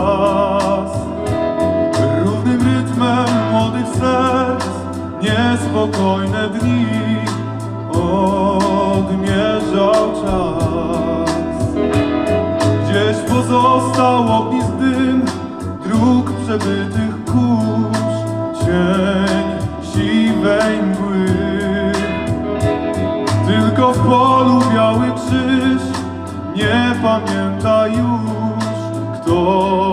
czas. Równym rytmem młodych serc Niespokojne dni Odmierzał czas. Gdzieś pozostał ognisk dym Dróg przebytych kurz Cień siwej mgły. Tylko w polu biały krzyż Nie pamięta już kto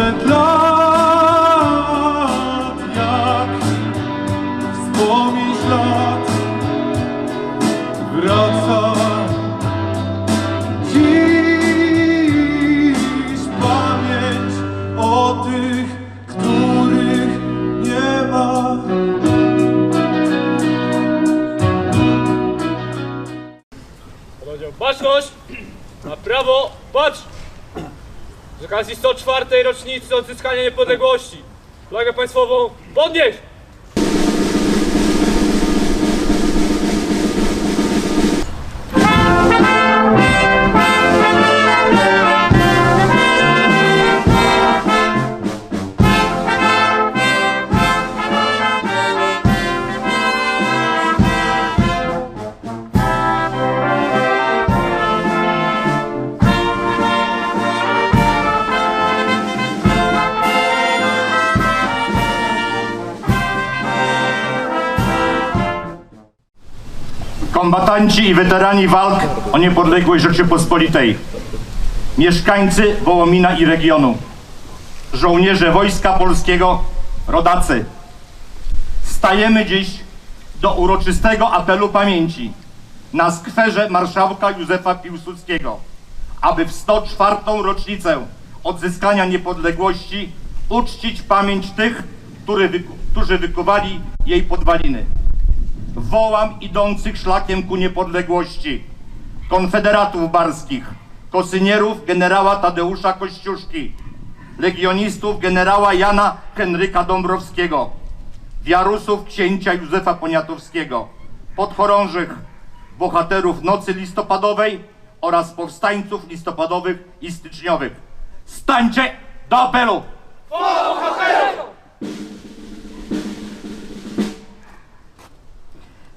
that love. Okazji 104. rocznicy odzyskania niepodległości. Flagę państwową podnieś! Kombatanci i weterani walk o niepodległość Rzeczypospolitej, mieszkańcy Wołomina i regionu, żołnierze Wojska Polskiego, rodacy. Stajemy dziś do uroczystego apelu pamięci na skwerze marszałka Józefa Piłsudskiego, aby w 104. rocznicę odzyskania niepodległości uczcić pamięć tych, którzy wykuwali jej podwaliny wołam idących szlakiem ku niepodległości, konfederatów barskich, kosynierów generała Tadeusza Kościuszki, legionistów generała Jana Henryka Dąbrowskiego, wiarusów księcia Józefa Poniatowskiego, podchorążych, bohaterów Nocy Listopadowej oraz powstańców listopadowych i styczniowych. Stańcie do apelu!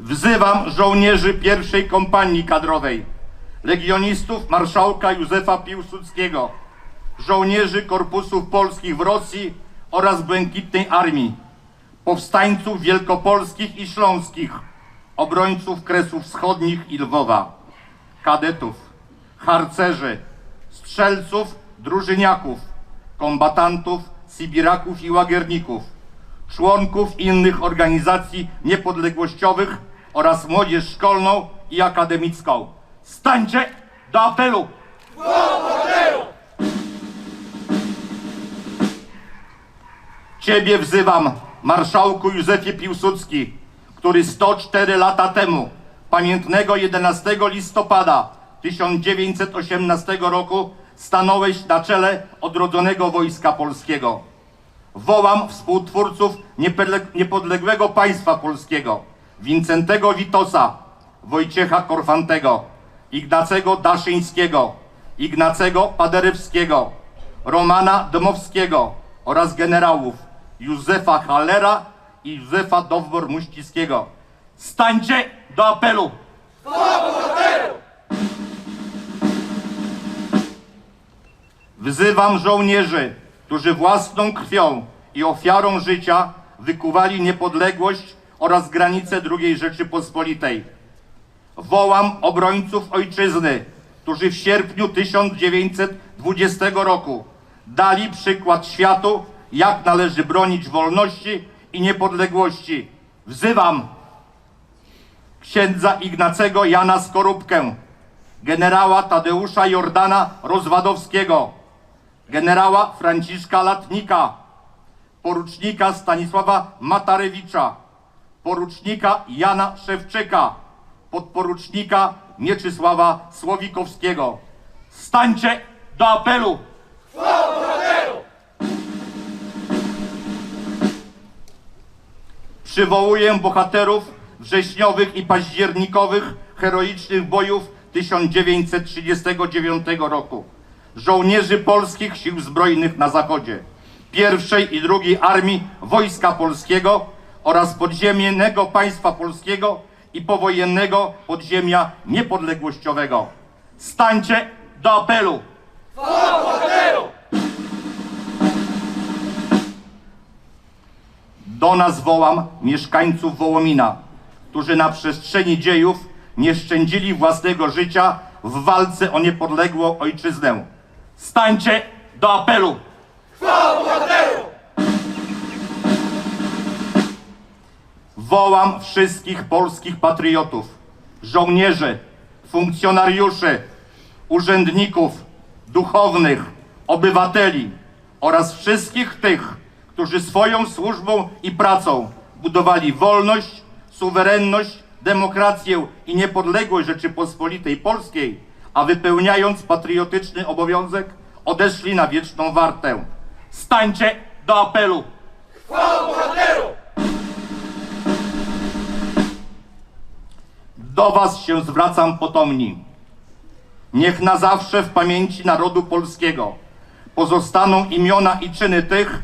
Wzywam żołnierzy pierwszej kompanii kadrowej, legionistów marszałka Józefa Piłsudskiego, żołnierzy korpusów polskich w Rosji oraz Błękitnej Armii, powstańców wielkopolskich i śląskich, obrońców Kresów Wschodnich i Lwowa, kadetów, harcerzy, strzelców, drużyniaków, kombatantów, sybiraków i łagierników, członków innych organizacji niepodległościowych oraz młodzież szkolną i akademicką. Stańcie do apelu! Ciebie wzywam, marszałku Józefie Piłsudski, który 104 lata temu, pamiętnego 11 listopada 1918 roku, stanąłeś na czele odrodzonego Wojska Polskiego. Wołam współtwórców niepodle- niepodległego państwa polskiego, Wincentego Witosa, Wojciecha Korfantego, Ignacego Daszyńskiego, Ignacego Paderewskiego, Romana Dmowskiego oraz generałów Józefa Hallera i Józefa Dowbor-Muściskiego. Stańcie do apelu! Wzywam żołnierzy, którzy własną krwią i ofiarą życia wykuwali niepodległość oraz granice II Rzeczypospolitej. Wołam obrońców ojczyzny, którzy w sierpniu 1920 roku dali przykład światu, jak należy bronić wolności i niepodległości. Wzywam księdza Ignacego Jana Skorupkę, generała Tadeusza Jordana Rozwadowskiego, generała Franciszka Latnika, porucznika Stanisława Matarewicza, porucznika Jana Szewczyka, podporucznika Mieczysława Słowikowskiego. Stańcie do apelu! Przywołuję bohaterów wrześniowych i październikowych heroicznych bojów 1939 roku. żołnierzy polskich sił zbrojnych na zachodzie, pierwszej i drugiej armii Wojska Polskiego oraz podziemnego państwa polskiego i powojennego podziemia niepodległościowego. Stańcie do apelu! Do nas wołam mieszkańców Wołomina, którzy na przestrzeni dziejów nie szczędzili własnego życia w walce o niepodległą ojczyznę. Stańcie do apelu! Wołam wszystkich polskich patriotów, żołnierzy, funkcjonariuszy, urzędników, duchownych, obywateli oraz wszystkich tych, którzy swoją służbą i pracą budowali wolność, suwerenność, demokrację i niepodległość Rzeczypospolitej Polskiej, a wypełniając patriotyczny obowiązek odeszli na wieczną wartę. Stańcie do apelu! Do Was się zwracam potomni. Niech na zawsze w pamięci narodu polskiego pozostaną imiona i czyny tych,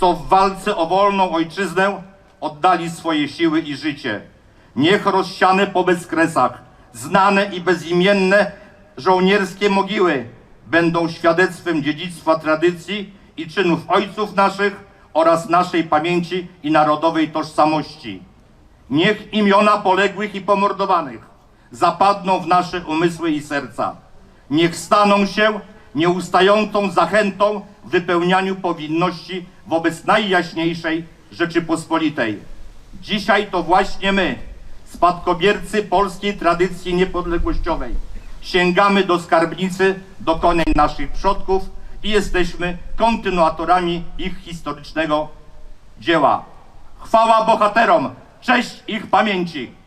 co w walce o wolną ojczyznę oddali swoje siły i życie. Niech rozsiane po bezkresach, znane i bezimienne żołnierskie mogiły będą świadectwem dziedzictwa tradycji i czynów ojców naszych oraz naszej pamięci i narodowej tożsamości. Niech imiona poległych i pomordowanych zapadną w nasze umysły i serca. Niech staną się nieustającą zachętą w wypełnianiu powinności wobec najjaśniejszej Rzeczypospolitej. Dzisiaj to właśnie my, spadkobiercy polskiej tradycji niepodległościowej, sięgamy do skarbnicy dokonań naszych przodków i jesteśmy kontynuatorami ich historycznego dzieła. Chwała bohaterom, cześć ich pamięci.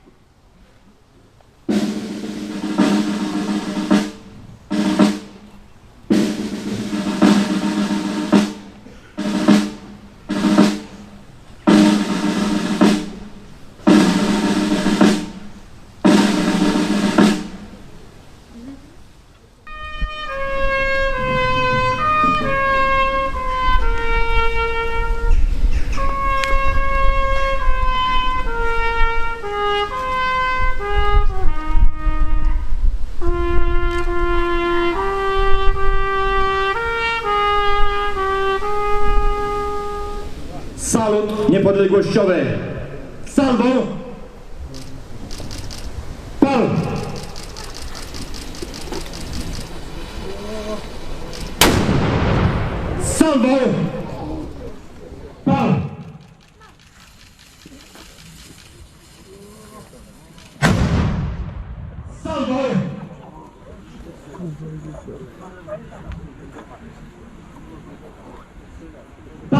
Salut niepodległościowy. Salvo. Pal. Salvo. Pal. Salvo. Pal.